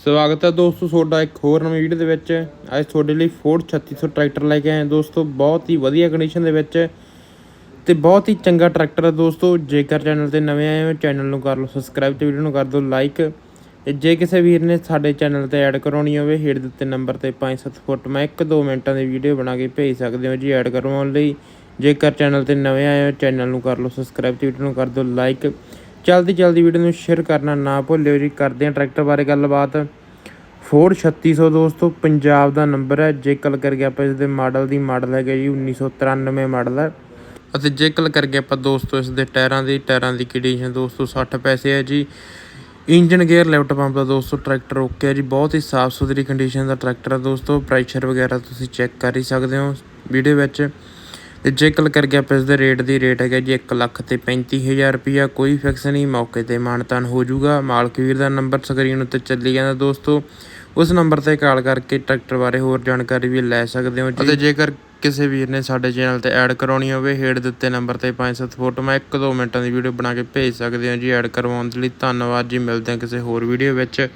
ਸਵਾਗਤ ਹੈ ਦੋਸਤੋ ਤੁਹਾਡਾ ਇੱਕ ਹੋਰ ਨਵੀਂ ਵੀਡੀਓ ਦੇ ਵਿੱਚ। ਅੱਜ ਤੁਹਾਡੇ ਲਈ ਫੋਰਡ 3600 ਟਰੈਕਟਰ ਲੈ ਕੇ ਆਏ ਦੋਸਤੋ, ਬਹੁਤ ਹੀ ਵਧੀਆ ਕੰਡੀਸ਼ਨ ਦੇ ਵਿੱਚ ਤੇ ਬਹੁਤ ਹੀ ਚੰਗਾ ਟਰੈਕਟਰ ਹੈ ਦੋਸਤੋ। ਜੇਕਰ ਚੈਨਲ ਤੇ ਨਵੇਂ ਆਏ ਹੋ, ਚੈਨਲ ਨੂੰ ਕਰ ਲਓ ਸਬਸਕ੍ਰਾਈਬ ਤੇ ਵੀਡੀਓ ਨੂੰ ਕਰ ਦਿਓ ਲਾਈਕ ਤੇ ਜੇ ਕਿਸੇ ਵੀਰ ਨੇ ਸਾਡੇ ਚੈਨਲ ਤੇ ਐਡ ਕਰਾਉਣੀ ਹੋਵੇ, ਹੇਠ ਦਿੱਤੇ ਨੰਬਰ ਤੇ 5-7 ਫੁੱਟ ਮੈਂ 1-2 ਮਿੰਟਾਂ ਦੀ ਵੀਡੀਓ ਬਣਾ ਕੇ ਭੇਜ ਸਕਦੇ ਹੋ ਜੀ ਐਡ ਕਰਵਾਉਣ ਲਈ। ਜੇਕਰ ਚੈਨਲ ਤੇ ਨਵੇਂ ਆਏ ਹੋ, ਚੈਨਲ ਨੂੰ ਕਰ ਲਓ ਸਬਸਕ੍ਰਾਈਬ ਤੇ ਵੀਡੀਓ ਨੂੰ ਕਰ ਦਿਓ ਲਾਈਕ ਜਲਦੀ ਜਲਦੀ ਵੀਡੀਓ ਨੂੰ ਸ਼ੇਅਰ ਕਰਨਾ ਨਾ ਭੁੱਲਿਓ ਜੀ। ਕਰਦੇ ਹਾਂ ਟਰੈਕਟਰ ਬਾਰੇ ਗੱਲਬਾਤ। ਫੋਰਡ 3600 ਦੋਸਤੋ, ਪੰਜਾਬ ਦਾ ਨੰਬਰ ਹੈ। ਜੇ ਗੱਲ ਕਰਕੇ ਆਪਾਂ ਇਸ ਦੇ ਮਾਡਲ ਦੀ, ਮਾਡਲ ਹੈਗਾ ਜੀ 1993 ਮਾਡਲ ਹੈ। ਅਤੇ ਜੇ ਕਲ ਕਰ ਆਪਾਂ ਦੋਸਤੋ ਇਸ ਦੇ ਟਾਇਰਾਂ ਦੀ ਟਾਇਰਾਂ ਦੀ ਕੰਡੀਸ਼ਨ ਦੋਸਤੋ 60 ਪੈਸੇ ਹੈ ਜੀ। ਇੰਜਨ ਗੇਅਰ, ਲੈਫਟ ਪੰਪ ਦਾ ਦੋਸਤੋ ਟਰੈਕਟਰ ਓਕੇ ਹੈ ਜੀ। ਬਹੁਤ ਹੀ ਸਾਫ਼ ਸੁਥਰੀ ਕੰਡੀਸ਼ਨ ਦਾ ਟਰੈਕਟਰ ਹੈ ਦੋਸਤੋ। ਪ੍ਰੈਸ਼ਰ ਵਗੈਰਾ ਤੁਸੀਂ ਚੈੱਕ ਕਰ ਹੀ ਸਕਦੇ ਹੋ। ਵੀਡੀਓ ਵਿੱਚ ਤੇ ਜੇ ਕਲ ਕਰ ਗਿਆ ਆਪਾਂ ਇਸ ਦੇ ਰੇਟ ਦੀ ਰੇਟ ਹੈਗਾ ਜੀ 1 ਲੱਖ ਤੇ 35000 ਰੁਪਿਆ ਕੋਈ ਫਿਕਸ ਨਹੀਂ, ਮੌਕੇ ਤੇ ਮਾਨਤਾਨ ਹੋ ਜਾਊਗਾ। ਮਾਲਕ ਵੀਰ ਦਾ ਨੰਬਰ ਸਕਰੀਨ ਉੱਤੇ ਚੱਲੀ ਜਾਂਦਾ ਦੋਸਤੋ। ਉਸ ਨੰਬਰ ਤੇ ਕਾਲ ਕਰਕੇ ਟਰੈਕਟਰ ਬਾਰੇ ਹੋਰ ਜਾਣਕਾਰੀ ਵੀ ਲੈ ਸਕਦੇ ਹੋ ਜੀ। ਅਤੇ ਜੇਕਰ ਕਿਸੇ ਵੀਰ ਨੇ ਸਾਡੇ ਚੈਨਲ ਤੇ ਐਡ ਕਰਾਉਣੀ ਹੋਵੇ, ਹੇਠ ਦਿੱਤੇ ਨੰਬਰ ਤੇ 5-7 ਫੋਟੋ ਮੈਂ 1-2 ਮਿੰਟਾਂ ਦੀ ਵੀਡੀਓ ਬਣਾ ਕੇ ਭੇਜ ਸਕਦੇ ਹੋ ਜੀ ਐਡ ਕਰਵਾਉਣ ਦੇ ਲਈ ਧੰਨਵਾਦ ਜੀ। ਮਿਲਦੇ ਹਾਂ ਕਿਸੇ ਹੋਰ ਵੀਡੀਓ ਵਿੱਚ।